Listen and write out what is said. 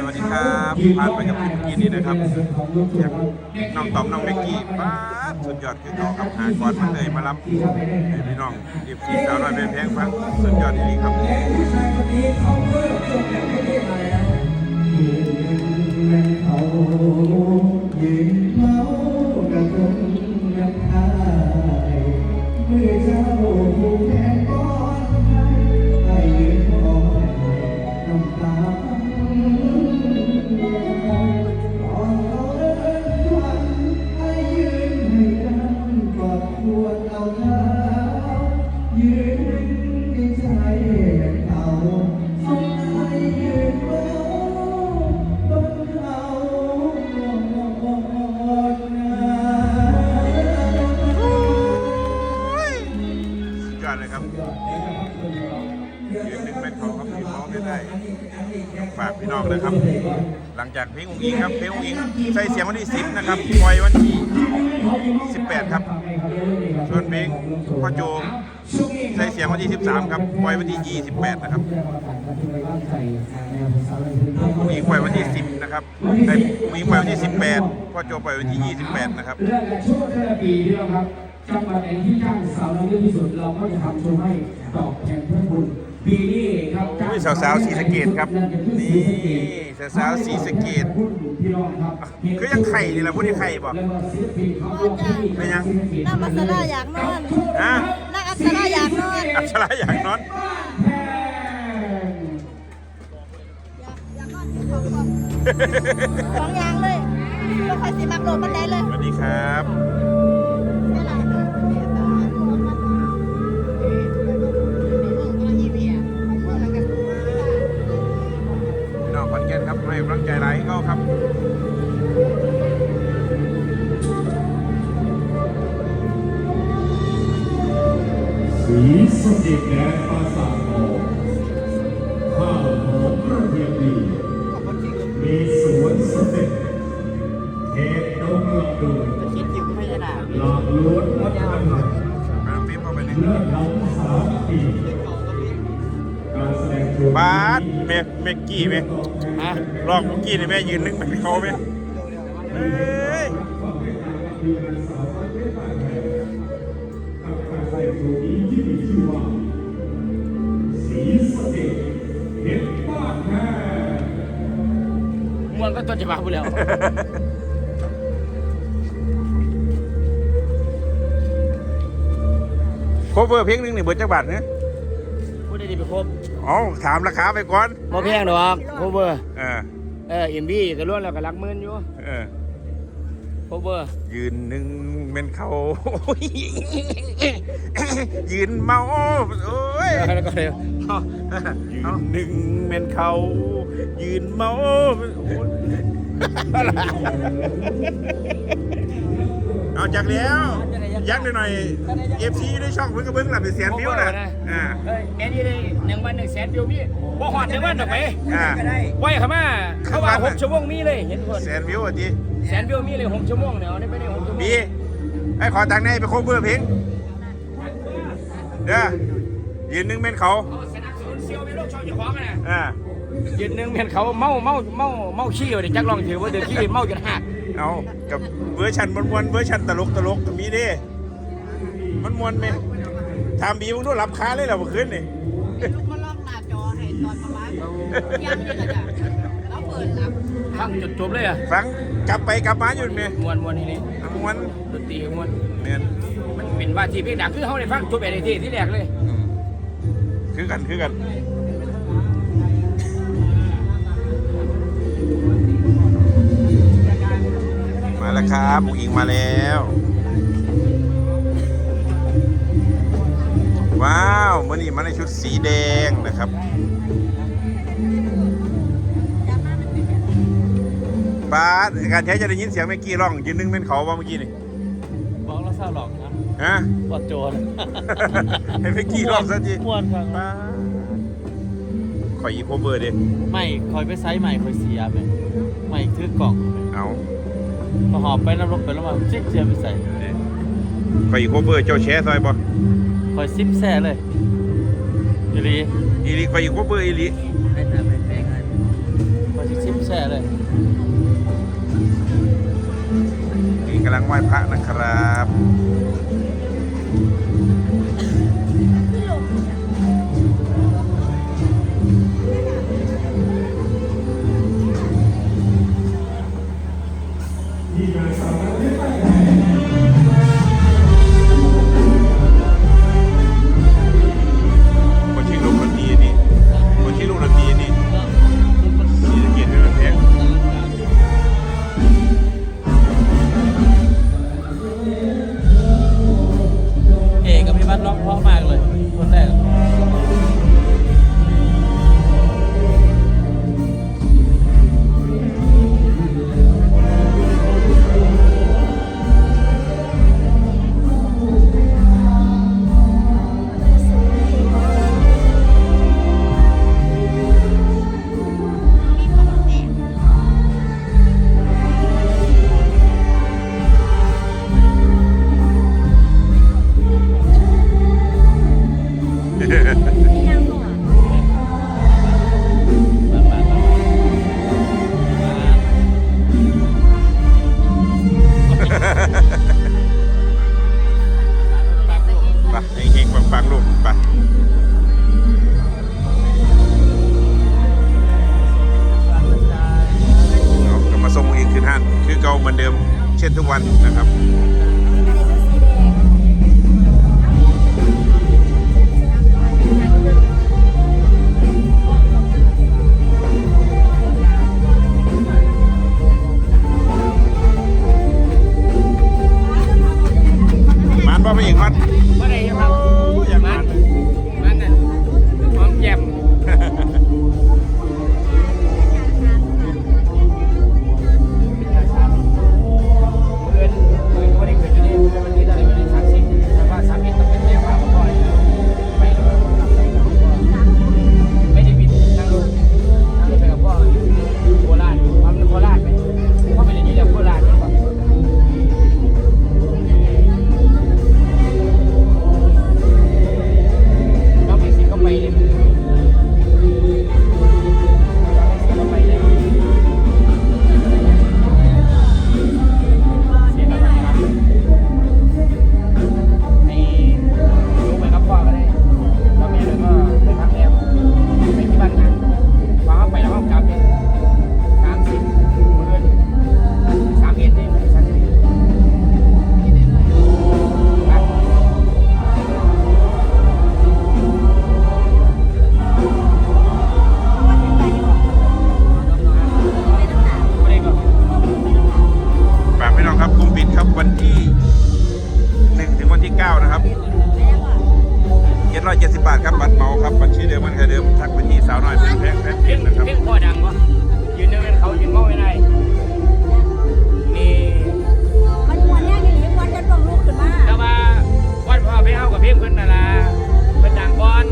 สวัสดีครับพานไปกับพี่เมื่อกี้นี้นะครับอย่างน้องต๋อมน้องเมกกี้ป้าสุดยอดคือเขาครับหาก่อนมาเลยมารับให้พี่น้องเอฟซีสาวน้อยเพงฟังสุดยอดดีครับ พี่น้องนะครับ หลังจากเพลงอุ้งอิงครับเพลงอุ้งอิงใส่เสียงวันที่ 10 นะครับปล่อยวันที่ 18 ครับ ส่วนเพลงพ่อโจใส่เสียงวันที่ 13 ครับปล่อยวันที่ 28 นะครับอุ้งอิงปล่อยวันที่ 10 นะครับได้อุ้งอิงปล่อยวันที่ 18พ่อโจปล่อยวันที่ 28 นะครับและช่วงเทศปีที่เราครับจังหวัดไหนที่จ้างสาวเราเยอะที่สุดเราก็จะทำโชว์ให้ตอบแทนเพื่อน บุญปีนี้ครับโอ้ยสาวๆศรีสะเกษครับนี่สาวๆศรีสะเกษพูดอยู่พี่น้องครับคือยังไข่นี่แหละพูดที่ไข่บ่แล้วก็ศิลปินเขาร่วมที่เป็นยังนั่งอัศราอยากนอนฮะนั่งอัศราอยากนอนอัชราอยากนอนอยากอยากนอนอยู่ของของสองอย่างเลยก็ค่อยสิมักโลดบันไดเลยสวัสดีครับ บาสเมกเมกกี้ไหมฮะลองเมื่อกี้นี่แม่ยืนนึกเหมือนเขาไหมเฮ้ยคือนางสาวประเภทบ้านแพงกับการแสดงโชว์นี้ที่มีชื่อว่าสีสะเก็ดเห็ดบ้านแพงมวนก็ต้นฉบับพูดแล้วโคเวอร์เพลงหนึงนี่เบิร์ดจักบาทเนี่ยพูดได้ดีไป ครบอ๋อถามราคาไปก่อนบ่แพงดอกโคเวอร์เออเออเอ็มบีก็ล้วนแล้วก็หลักหมื่นอยู่เออโคเวอร์ยืนหนึ่งเป็นเขายืนเมาโอ้ยแล้วก็เดี๋ยวยืนหนึ่งเป็นเขายืนเมาเอาจากแล้ว ยักษ์หน่อยเอฟซีได้ช่องเพิ่งกระเบื้องหลับเป็นเสียนวิวนะอ่าเอ้ยแม่นี่ได้หนึ่งวันหนึ่งแสนวิวพี่บ่หอดหนึ่งวันดอกไปอ่าไว้เขามาเขาว่าหกชั่วโมงมีเลยเห็นคนแสนวิวอะจีแสนวิวมีเลยหกชั่วโมงเดี๋ยวได้ไปได้หกชั่วโมงบีไอ้ขอตังค์ในไปโคเวอร์เพลงเด้อยืนหนึ่งเป็นเขาเอาสนับสนุนเซียวมีโลกช่องเจ้าของกันนะอ่ายืนหนึ่งเป็นเขาเมาเมาเมาเมาขี้อยู่ดิจักลองถือว่าเดือดขี้เมาจนหักเอากับเวอร์ชันมวนๆเวอร์ชันตลกตลกก็มีเด้ มันมวนไหมทำบีมึงดูรับค้าเลยเหรอเมื่อคืนนี่ลูกมาลอกหน้าจอให้ตอนประมาณยังนี่แหละจ้ะแล้วเปิดรับฟังจุดจบเลยอะฟังกลับไปกลับมาอยู่ไหมมวนมวนนี่นี่มวนดนตรีก็มวนเนียนมันเป็นว่าที่เพลงดังคือเขาได้ฟังจบไปในที่ที่แรกเลยอืมคือกันคือกันมาแล้วครับบุกอิงมาแล้วว้ มื่อนี้มาในชุดสีแดงนะครับป้าดการใช้จะได้ยินเสียงเมื่อกี้ร้องยืนนึงเป็นเขาว่าเมื่อกี้นี่บอกเราเศร้าหรอกนะฮะปอดโจรให้เมื่อกี้ร้องซะจีมวนครับป้าดขออีโคเวอร์ดิไม่คอยไปไซส์ใหม่คอยเสียไปไม่ถือกล่องเอาพอหอบไปน้ำรบไปแล้วมาเจ๊กเจียไปใส่ขออีโคเวอร์เจ้าแชร์ซอยบ่คอยซิปแซ่เลย อิหลีอีหลีไปอีกว่าเบอร์อิหลีไม่ทำไม่แปงอะไรมาที่ซิมแซ่เลยนี่กำลังไหว้พระนะครับ ส่งเองคืนท่านคือเก่าเหมือนเดิมเช่นทุกวันนะครับ 370 บาทครับ บัตรเมาครับ บัตรชื่อเดิมมันใครเดิม ทักไปที่สาวน้อยเป็นแพงแพงเพลงนะครับ เพลงพ่อดังวะยืนเดินเขายืนเมาไม่ได้นี่มันมวนแน่นี่วันจะต้องลุกขึ้นมาแต่ว่าวันพ่อไปเข้ากับเพลงเพิ่นน่ะละเป็นดังก่อน